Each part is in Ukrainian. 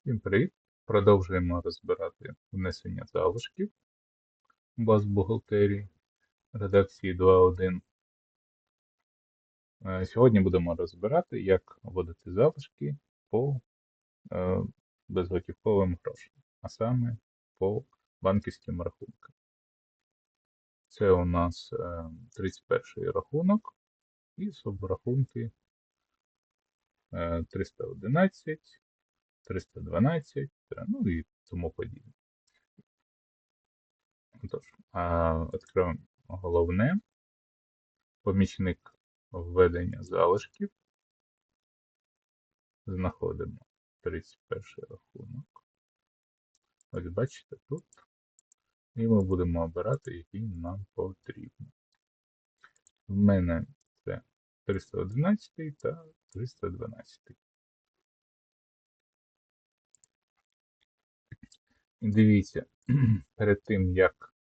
Всім привіт! Продовжуємо розбирати внесення залишків баз бухгалтерії редакції 2.1. Е, Сьогодні будемо розбирати, як вводити залишки по е, безготівковим грошам, а саме по банківським рахункам. Це у нас е, 31 рахунок і субрахунки е, 311, 312, ну і тому подібне. Тож, відкриваємо головне. Помічник введення залишків. Знаходимо 31 рахунок. Ось бачите тут. І ми будемо обирати, який нам потрібен. В мене це 311 та 312. Дивіться, перед тим, як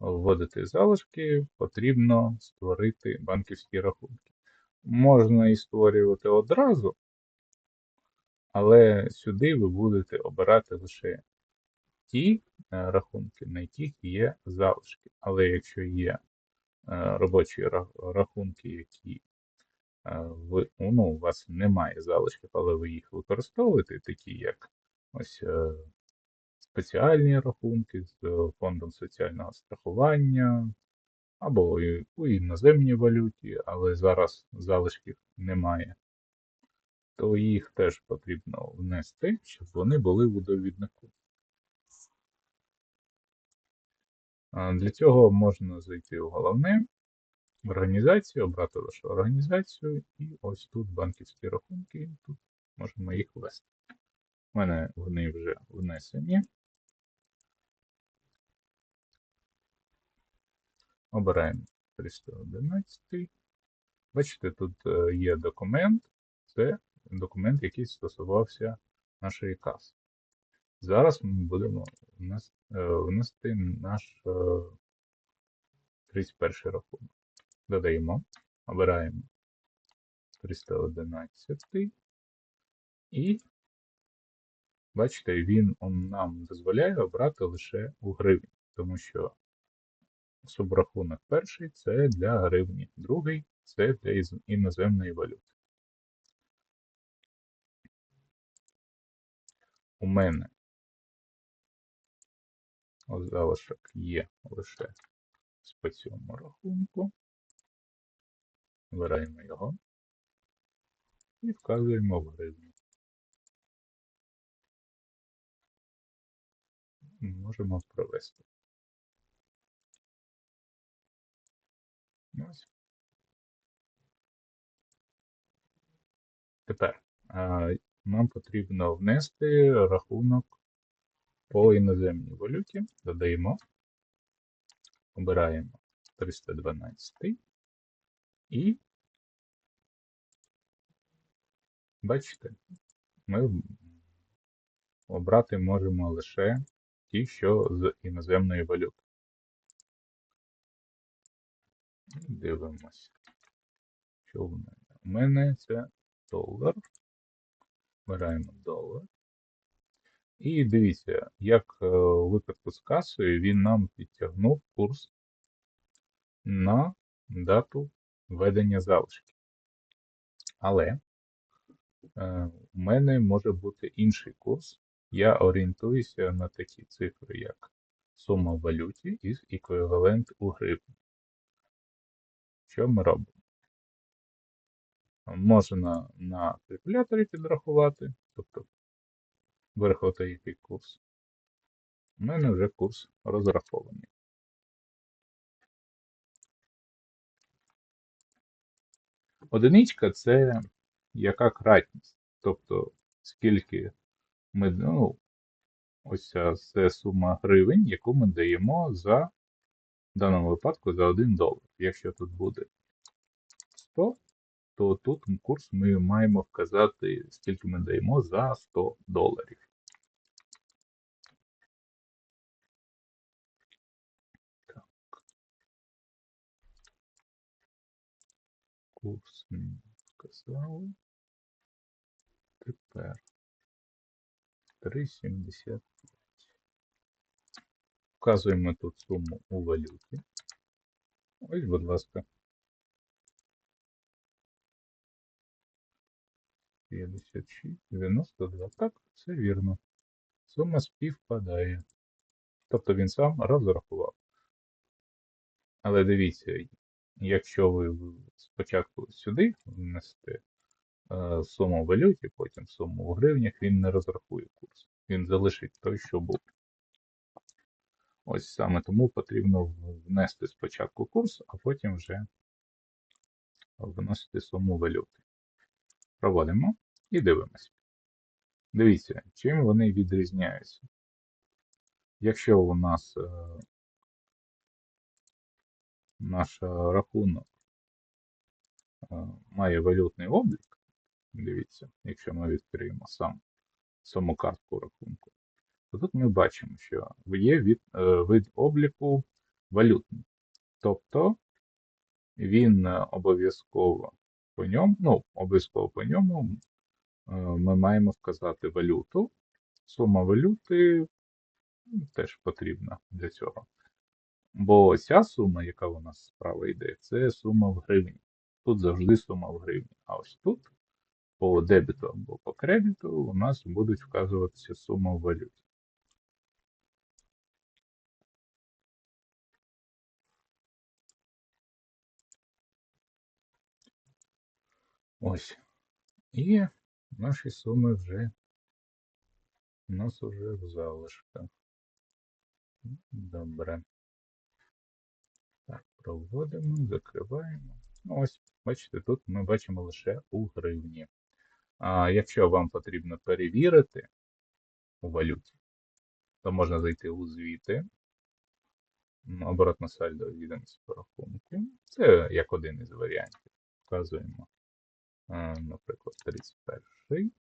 вводити залишки, потрібно створити банківські рахунки. Можна і створювати одразу, але сюди ви будете обирати лише ті е, рахунки, на яких є залишки. Але якщо є е, робочі рахунки, які е, ви, ну, у вас немає залишків, але ви їх використовуєте, такі як ось спеціальні рахунки з е, фондом соціального страхування або у іноземній валюті, але зараз залишків немає, то їх теж потрібно внести, щоб вони були у довіднику. Для цього можна зайти у головне, організацію, обрати лише організацію, і ось тут банківські рахунки, тут можемо їх ввести. У мене вони вже внесені. Обираємо 311. Бачите, тут е, є документ. Це документ, який стосувався нашої каси. Зараз ми будемо е, внести наш е, 31 рахунок. Додаємо, обираємо 311 і бачите, він нам дозволяє обрати лише у гривні, тому що субрахунок перший це для гривні, другий це для іноземної валюти. У мене залишок є лише з по цьому рахунку. Вибираємо його і вказуємо в гривні. Можемо провести. Ось. Тепер нам потрібно внести рахунок по іноземній валюті. Додаємо, обираємо 312 і бачите, ми обрати можемо лише ті, що з іноземної валюти. Дивимося. Що в мене? У мене це долар. Вибираємо долар. І дивіться, як е, у випадку з касою він нам підтягнув курс на дату введення залишків. Але е, у мене може бути інший курс. Я орієнтуюся на такі цифри, як сума валюті і еквівалент у гривні. Що ми робимо? Можна на калькуляторі підрахувати, тобто вирахувати який курс. У мене вже курс розрахований. Одиничка це яка кратність, тобто скільки ми, ну, ось ця сума гривень, яку ми даємо за, в даному випадку, за 1 долар. Якщо тут буде 100, то тут курс ми маємо вказати, скільки ми даємо за 100 доларів. Так. Курс ми вказали. Тепер 3,75. Вказуємо тут суму у валюті. Ось, будь ласка. 56, 92. Так, все вірно. Сума співпадає. Тобто він сам розрахував. Але дивіться, якщо ви спочатку сюди внесете е, суму в валюті, потім суму в гривнях, він не розрахує курс. Він залишить той, що був. Ось саме тому потрібно внести спочатку курс, а потім вже вносити суму валюти. Проводимо і дивимося. Дивіться, чим вони відрізняються. Якщо у нас е, наш рахунок е, має валютний облік, дивіться, якщо ми відкриємо сам саму картку рахунку, то тут ми бачимо, що є від, е, вид обліку валютний. Тобто він е, обов'язково по ньому, ну, обов'язково по ньому е, ми маємо вказати валюту. Сума валюти теж потрібна для цього. Бо ця сума, яка у нас справа йде, це сума в гривні. Тут завжди сума в гривні. А ось тут по дебіту або по кредиту у нас будуть вказуватися сума в валюті. Ось. І наші суми вже у нас вже в залишках. Добре. Так, проводимо, закриваємо. Ну, ось, бачите, тут ми бачимо лише у гривні. А якщо вам потрібно перевірити у валюті, то можна зайти у звіти, м, оборотна сальдо відомості по рахунку. Це як один із варіантів. Вказуємо, наприклад, 31.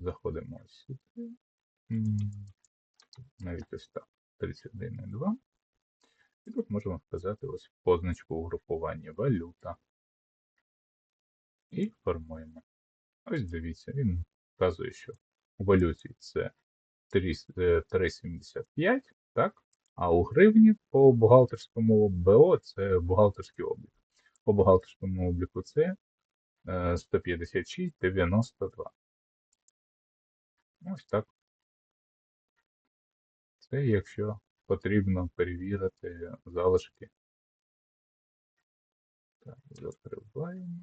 Заходимо сюди. Навіть ось так. 31,2. І тут можемо вказати ось позначку угрупування валюта. І формуємо. Ось дивіться, він вказує, що у валюті це 3,75, так? А у гривні по бухгалтерському БО це бухгалтерський облік. По бухгалтерському обліку це е, 156,92. Ось так. Це якщо потрібно перевірити залишки. Так, закриваємо.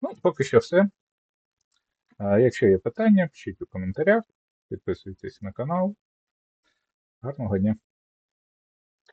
Ну, поки що все. Якщо є питання, пишіть у коментарях, підписуйтесь на канал. Гарного дня!